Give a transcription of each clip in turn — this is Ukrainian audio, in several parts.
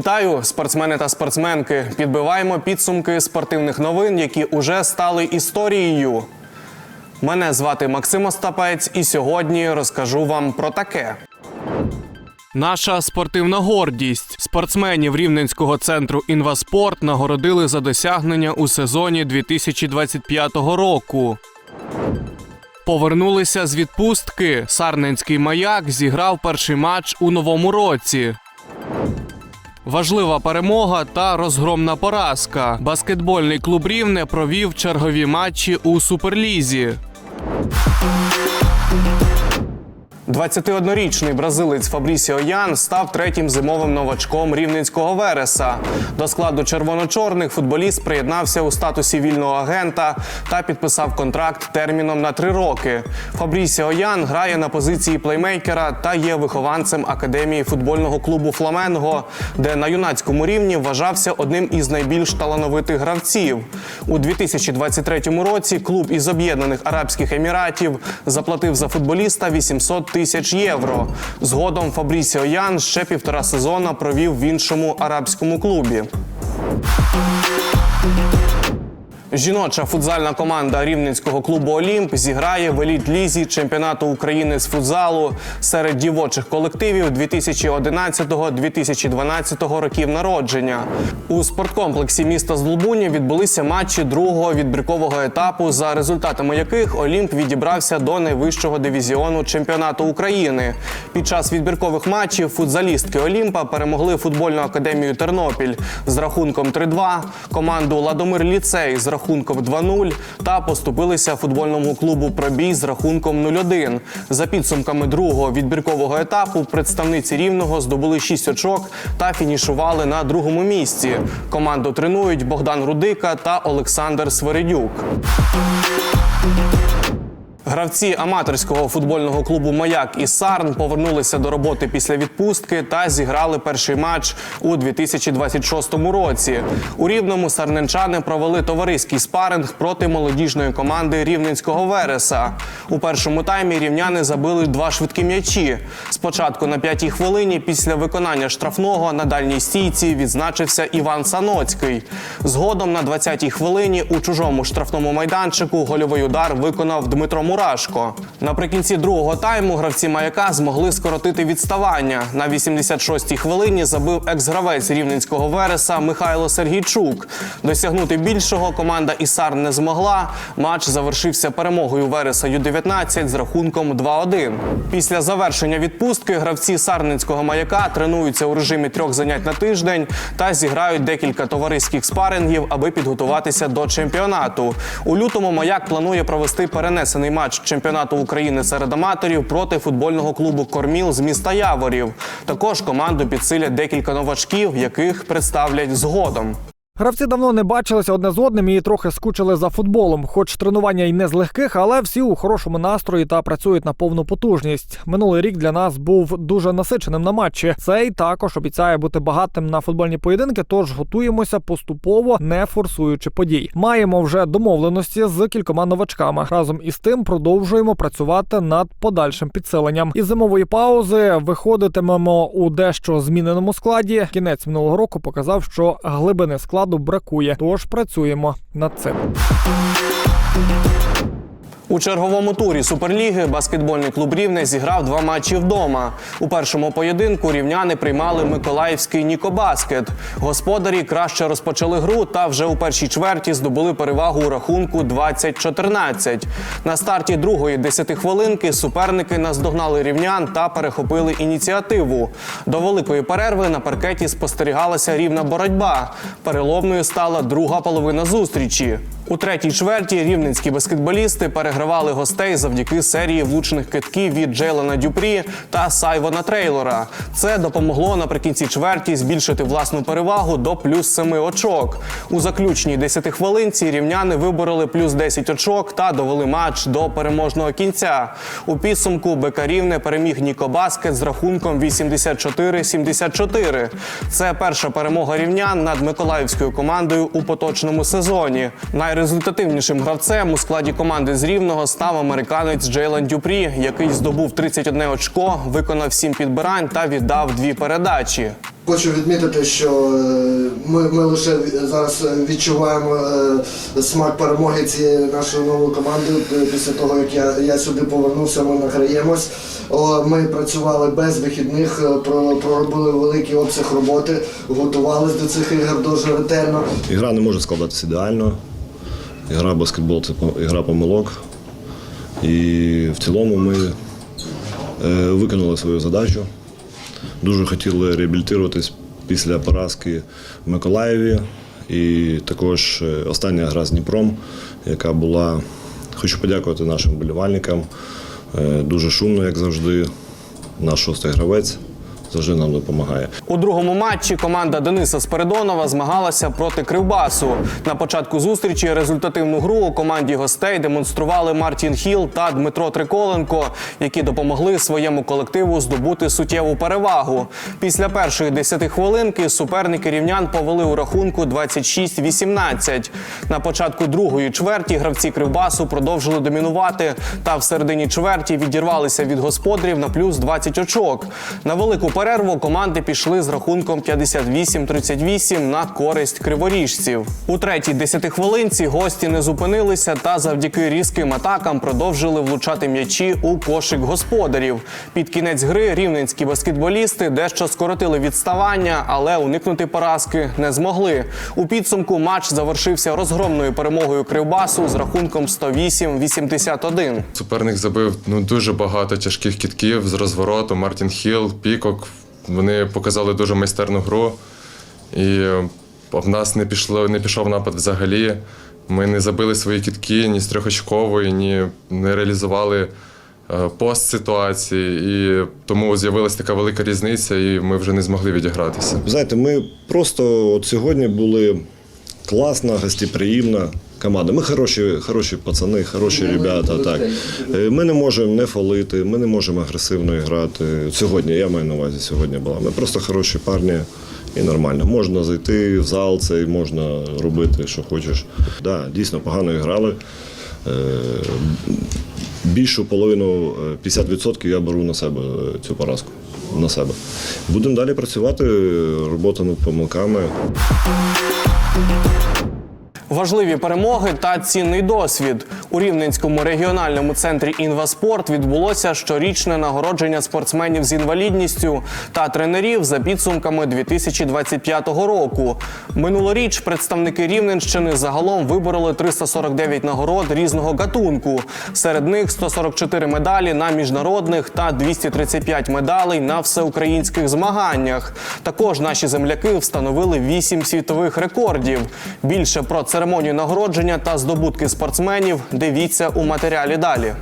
Вітаю, спортсмени та спортсменки. Підбиваємо підсумки спортивних новин, які уже стали історією. Мене звати Максим Остапець, і сьогодні розкажу вам про таке. Наша спортивна гордість. Спортсменів Рівненського центру Інваспорт нагородили за досягнення у сезоні 2025 року. Повернулися з відпустки. Сарненський маяк зіграв перший матч у новому році. Важлива перемога та розгромна поразка. Баскетбольний клуб Рівне провів чергові матчі у суперлізі. 21-річний бразилець Фабрісіо Ян став третім зимовим новачком рівненського Вереса. До складу червоно-чорних футболіст приєднався у статусі вільного агента та підписав контракт терміном на три роки. Фабрісіо Ян грає на позиції плеймейкера та є вихованцем академії футбольного клубу Фламенго, де на юнацькому рівні вважався одним із найбільш талановитих гравців. У 2023 році клуб із Об'єднаних Арабських Еміратів заплатив за футболіста 800 тисяч євро. Згодом Фабрісіо Ян ще півтора сезона провів в іншому арабському клубі. Жіноча футзальна команда рівненського клубу Олімп зіграє в еліт-лізі чемпіонату України з футзалу серед дівочих колективів 2011-2012 років народження. У спорткомплексі міста Злобуні відбулися матчі другого відбіркового етапу, за результатами яких Олімп відібрався до найвищого дивізіону чемпіонату України. Під час відбіркових матчів футзалістки Олімпа перемогли футбольну академію Тернопіль з рахунком 3-2, команду Ладомир Ліцей з рахунком 2-0 та поступилися футбольному клубу Пробій з рахунком 0-1. За підсумками другого відбіркового етапу представниці рівного здобули 6 очок та фінішували на другому місці. Команду тренують Богдан Рудика та Олександр Свередюк. Гравці аматорського футбольного клубу Маяк і Сарн повернулися до роботи після відпустки та зіграли перший матч у 2026 році. У рівному сарненчани провели товариський спаринг проти молодіжної команди рівненського Вереса. У першому таймі рівняни забили два швидкі м'ячі. Спочатку на п'ятій хвилині після виконання штрафного на дальній стійці відзначився Іван Саноцький. Згодом на 20-й хвилині у чужому штрафному майданчику гольовий удар виконав Дмитро Мурашко. Наприкінці другого тайму гравці маяка змогли скоротити відставання. На 86-й хвилині забив екс-гравець рівненського вереса Михайло Сергійчук. Досягнути більшого команда Ісар не змогла. Матч завершився перемогою Вереса Ю-19 з рахунком 2-1. Після завершення відпустки гравці Сарненського маяка тренуються у режимі трьох занять на тиждень та зіграють декілька товариських спарингів, аби підготуватися до чемпіонату. У лютому маяк планує провести перенесений матч чемпіонату України серед аматорів проти футбольного клубу Корміл з міста Яворів. Також команду підсилять декілька новачків, яких представлять згодом. Гравці давно не бачилися одне з одним і трохи скучили за футболом. Хоч тренування й не з легких, але всі у хорошому настрої та працюють на повну потужність. Минулий рік для нас був дуже насиченим на матчі. Цей також обіцяє бути багатим на футбольні поєдинки, тож готуємося поступово, не форсуючи подій. Маємо вже домовленості з кількома новачками. Разом із тим продовжуємо працювати над подальшим підсиленням. Із зимової паузи виходитимемо у дещо зміненому складі. Кінець минулого року показав, що глибини складу бракує. Тож працюємо над цим. У черговому турі Суперліги баскетбольний клуб Рівне зіграв два матчі вдома. У першому поєдинку рівняни приймали Миколаївський Нікобаскет. Господарі краще розпочали гру та вже у першій чверті здобули перевагу у рахунку 20-14. На старті другої десятихвилинки суперники наздогнали рівнян та перехопили ініціативу. До великої перерви на паркеті спостерігалася рівна боротьба. Переломною стала друга половина зустрічі. У третій чверті рівненські баскетболісти перегравали гостей завдяки серії влучних китків від Джейлена Дюпрі та Сайвона Трейлора. Це допомогло наприкінці чверті збільшити власну перевагу до плюс 7 очок. У заключній 10 хвилинці рівняни вибороли плюс 10 очок та довели матч до переможного кінця. У підсумку БК Рівне переміг Ніко Баскет з рахунком 84-74. Це перша перемога рівнян над миколаївською командою у поточному сезоні. Найрезультативнішим гравцем у складі команди з Рівного став американець Джейлен Дюпрі, який здобув 31 очко, виконав 7 підбирань та віддав дві передачі. Хочу відмітити, що е, ми, ми лише зараз відчуваємо е, смак перемоги цієї нашої нової команди. Е, Після того, як я, я сюди повернувся, ми награємось. Ми працювали без вихідних, про- проробили великий обсяг роботи, готувалися до цих ігор дуже ретельно. Ігра не може складатися ідеально. Ігра баскетбол це ігра помилок. І в цілому ми е, виконали свою задачу. Дуже хотіли реабілітуватись після поразки в Миколаєві. І також е, остання гра з Дніпром, яка була. Хочу подякувати нашим болівальникам. Е, Дуже шумно, як завжди. Наш шостий гравець завжди нам допомагає. У другому матчі команда Дениса Спиридонова змагалася проти Кривбасу. На початку зустрічі результативну гру у команді гостей демонстрували Мартін Хіл та Дмитро Триколенко, які допомогли своєму колективу здобути суттєву перевагу. Після першої 10 хвилинки суперники рівнян повели у рахунку 26-18. На початку другої чверті гравці Кривбасу продовжили домінувати та в середині чверті відірвалися від господарів на плюс 20 очок. На велику перерву команди пішли з рахунком 58-38 на користь криворіжців. У третій десятихвилинці гості не зупинилися та завдяки різким атакам продовжили влучати м'ячі у кошик господарів. Під кінець гри рівненські баскетболісти дещо скоротили відставання, але уникнути поразки не змогли. У підсумку матч завершився розгромною перемогою Кривбасу з рахунком 108-81. Суперник забив ну, дуже багато тяжких кітків з розвороту. Мартін Хіл, Пікок. Вони показали дуже майстерну гру. І е, в нас не, пішло, не пішов напад взагалі. Ми не забили свої кітки ні з трьохочкової, ні не реалізували е, пост ситуації. І тому з'явилася така велика різниця, і ми вже не змогли відігратися. Знаєте, ми просто от сьогодні були класна, гостеприємна команда. Ми хороші, хороші пацани, хороші ребята. Так. Е, Ми не можемо не фалити, ми не можемо агресивно грати. Сьогодні, я маю на увазі, сьогодні була. Ми просто хороші парні і нормально. Можна зайти в зал цей, можна робити, що хочеш. Да, дійсно погано грали. Е, Більшу половину, е, 50% я беру на себе е, цю поразку. На себе. Будемо далі працювати, робота над помилками. Важливі перемоги та цінний досвід у Рівненському регіональному центрі Інваспорт відбулося щорічне нагородження спортсменів з інвалідністю та тренерів за підсумками 2025 року. Минулоріч представники Рівненщини загалом вибороли 349 нагород різного гатунку. Серед них 144 медалі на міжнародних та 235 медалей на всеукраїнських змаганнях. Також наші земляки встановили 8 світових рекордів. Більше про церемонію нагородження та здобутки спортсменів дивіться у матеріалі далі.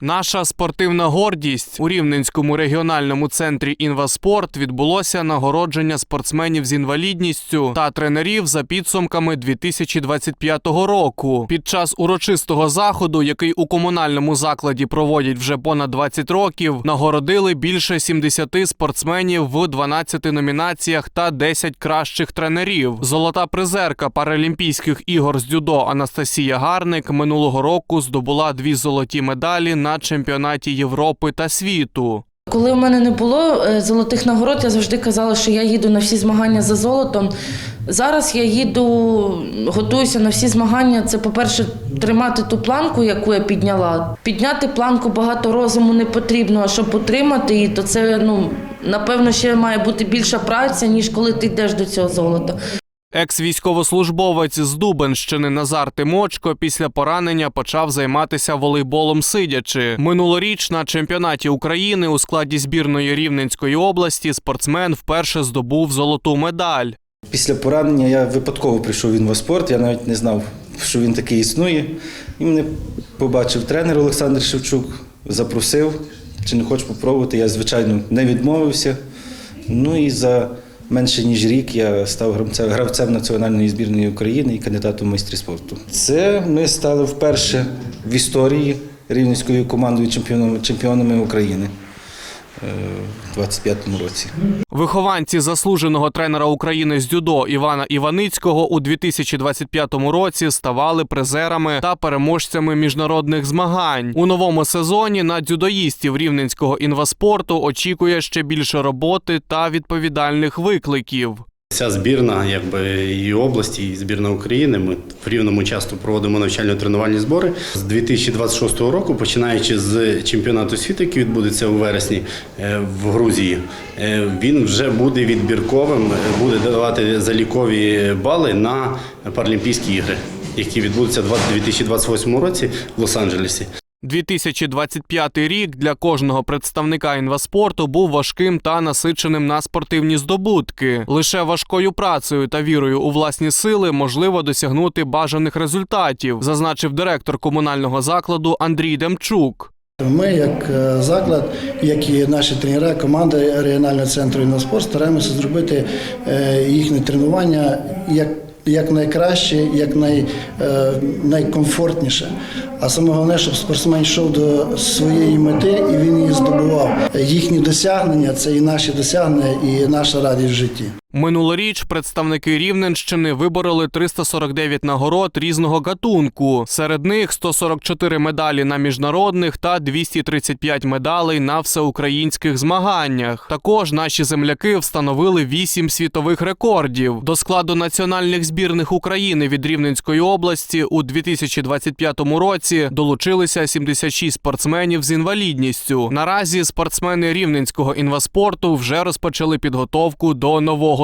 Наша спортивна гордість у Рівненському регіональному центрі Інваспорт відбулося нагородження спортсменів з інвалідністю та тренерів за підсумками 2025 року. Під час урочистого заходу, який у комунальному закладі проводять вже понад 20 років, нагородили більше 70 спортсменів в 12 номінаціях та 10 кращих тренерів. Золота призерка Паралімпійських ігор з дзюдо Анастасія Гарник минулого року здобула дві золоті медалі на чемпіонаті Європи та світу. Коли в мене не було е, золотих нагород, я завжди казала, що я їду на всі змагання за золотом. Зараз я їду, готуюся на всі змагання. Це, по-перше, тримати ту планку, яку я підняла. Підняти планку багато розуму не потрібно, а щоб отримати її, то це ну напевно ще має бути більша праця, ніж коли ти йдеш до цього золота. Екс-військовослужбовець з Дубенщини Назар Тимочко після поранення почав займатися волейболом сидячи. Минулоріч на чемпіонаті України у складі збірної Рівненської області спортсмен вперше здобув золоту медаль. Після поранення я випадково прийшов в інваспорт, я навіть не знав, що він такий існує. І мене побачив тренер Олександр Шевчук, запросив, чи не хочеш попробувати. Я, звичайно, не відмовився. Ну і за менше ніж рік я став гравцем, гравцем національної збірної України і кандидатом в майстрі спорту. Це ми стали вперше в історії рівненською командою чемпіонами, чемпіонами України. Е, в 25-му році. Вихованці заслуженого тренера України з дюдо Івана Іваницького у 2025 році ставали призерами та переможцями міжнародних змагань. У новому сезоні на дзюдоїстів рівненського інваспорту очікує ще більше роботи та відповідальних викликів. Вся збірна, якби і області, і збірна України. Ми в рівному часто проводимо навчально-тренувальні збори з 2026 року, починаючи з чемпіонату світу, який відбудеться у вересні е, в Грузії. е, Він вже буде відбірковим, е, буде давати залікові бали на Паралімпійські ігри, які відбудуться в 2028 році в Лос-Анджелесі. 2025 рік для кожного представника інваспорту був важким та насиченим на спортивні здобутки. Лише важкою працею та вірою у власні сили можливо досягнути бажаних результатів, зазначив директор комунального закладу Андрій Демчук. Ми, як е, заклад, як і наші тренери, команда регіонального центру інваспорт, стараємося зробити е, їхнє тренування як, як найкраще, як най, е, найкомфортніше. А саме головне, щоб спортсмен йшов до своєї мети і він її здобував. Їхні досягнення це і наші досягнення, і наша радість в житті. Минулоріч представники Рівненщини вибороли 349 нагород різного гатунку. Серед них 144 медалі на міжнародних та 235 медалей на всеукраїнських змаганнях. Також наші земляки встановили 8 світових рекордів. До складу національних збірних України від Рівненської області у 2025 році долучилися 76 спортсменів з інвалідністю. Наразі спортсмени рівненського інваспорту вже розпочали підготовку до нового